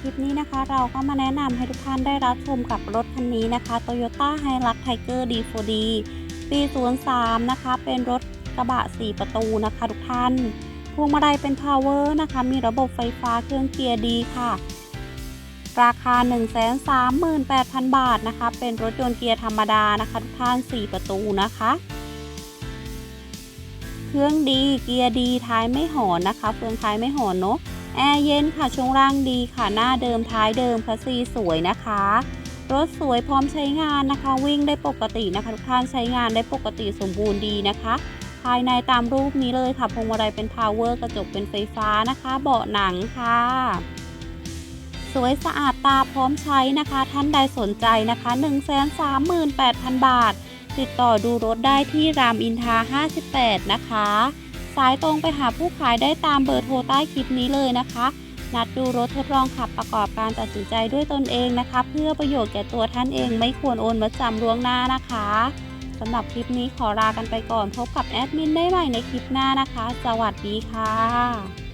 คลิปนี้นะคะ เราก็มาแนะนำให้ทุกท่านได้รับชมกับรถคันนี้นะคะ Toyota Hilux Tiger D4D ปี 03 นะคะ เป็นรถกระบะ 4 ประตูนะคะ ทุกท่าน พวงมาลัยเป็น Power นะคะ มีระบบไฟฟ้าเครื่องเกียร์ดีค่ะ ราคา 138,000 บาทนะคะ เป็นรถยนต์เกียร์ธรรมดานะคะ ทุกท่าน 4 ประตูนะคะเครื่องดีเกียร์ดีท้ายไม่หอนนะคะเฟืองท้ายไม่หอนเนาะ แอร์เย็นค่ะช่วงล่างดีค่ะหน้าเดิมท้ายเดิมคัสซีสวยนะคะ รถสวยพร้อมใช้งานนะคะ วิ่งได้ปกตินะคะทุกท่านใช้งานได้ปกติสมบูรณ์ดีนะคะ ภายในตามรูปนี้เลยค่ะพวงมาลัยเป็นพาวเวอร์กระจกเป็นไฟฟ้านะคะ เบาะหนังค่ะสวยสะอาดตาพร้อมใช้นะคะ ท่านใดสนใจนะคะ 138,000 บาท ติดต่อดูรถได้ที่รามอินทรา58 นะคะ สายตรงไปหาผู้ขายได้ตามเบอร์โทรใต้คลิปนี้เลยนะคะ นัดดูรถทดลองขับประกอบการตัดสินใจด้วยตนเองนะคะ เพื่อประโยชน์แก่ตัวท่านเองไม่ควรโอนมาจำล่วงหน้านะคะสำหรับคลิปนี้ขอลากันไปก่อน พบกับแอดมินได้ใหม่ในคลิปหน้านะคะ สวัสดีค่ะ